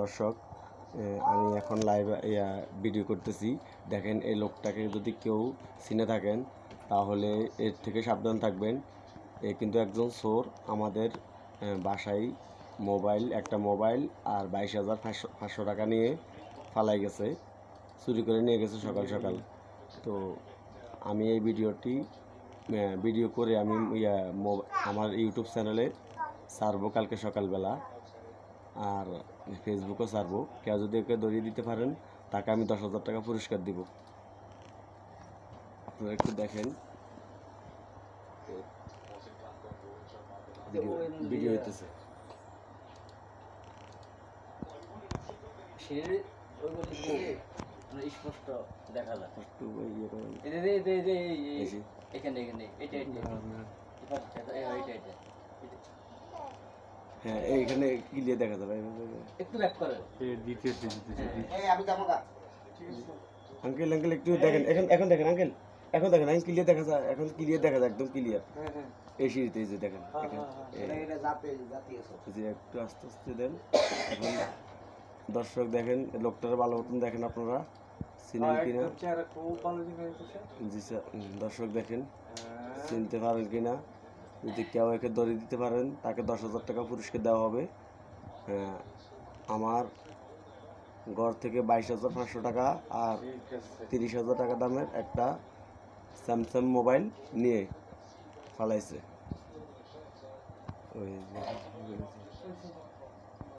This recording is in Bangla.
দর্শক আমি এখন লাইভ ইয়া ভিডিও করতেছি। দেখেন এই লোকটাকে যদি কেউ চিনে থাকেন তাহলে এর থেকে সাবধান থাকবেন। এ কিন্তু একজন সোর আমাদের বাসায় মোবাইল একটা মোবাইল আর বাইশ হাজার পাঁচশো পাঁচশো টাকা নিয়ে ফালাই গেছে। চুরি করে নিয়ে গেছে সকাল সকাল। তো আমি এই ভিডিওটি ভিডিও করে আমি ইয়া, আমার ইউটিউব চ্যানেলে ছাড়বো কালকে সকালবেলা। আর ফেসবুকও ছাড়বো। কেউ যদি ওকে ধরিয়ে দিতে পারেন তাকে আমি দশ হাজার টাকা পুরস্কার দিব। আপনারা একটু দেখেন। ভিডিও ভিডিও হইতেছে। স্পষ্ট দেখা যায়। এখানে এখানে এটা এটা। এটা এটা। হ্যাঁ এইখানে ক্লিয়ার দেখা যাবে একটু ব্যাক করে। আঙ্কেল আঙ্কেল একটু দেখেন এখন এখন দেখেন আঙ্কেল। এখন দেখেন এখন ক্লিয়ার দেখা যায় এখন ক্লিয়ার দেখা যায় একদম ক্লিয়ার এই সিঁড়িতে যে দেখেন এই- এই যে একটু আস্তে আস্তে দেন। এখন দর্শক দেখেন লোকটার ভালো মতন দেখেন আপনারা চিনেন কিনা। জি স্যার দর্শক দেখেন চিনতে পারেন কিনা। যদি কেউ একে ধরে দিতে পারেন, তাকে দশ হাজার টাকা পুরস্কার দেওয়া হবে। আমার ঘর থেকে বাইশ হাজার পাঁচশো টাকা আর তিরিশ হাজার টাকা দামের একটা স্যামসাং মোবাইল নিয়ে ফালাইছে। ওই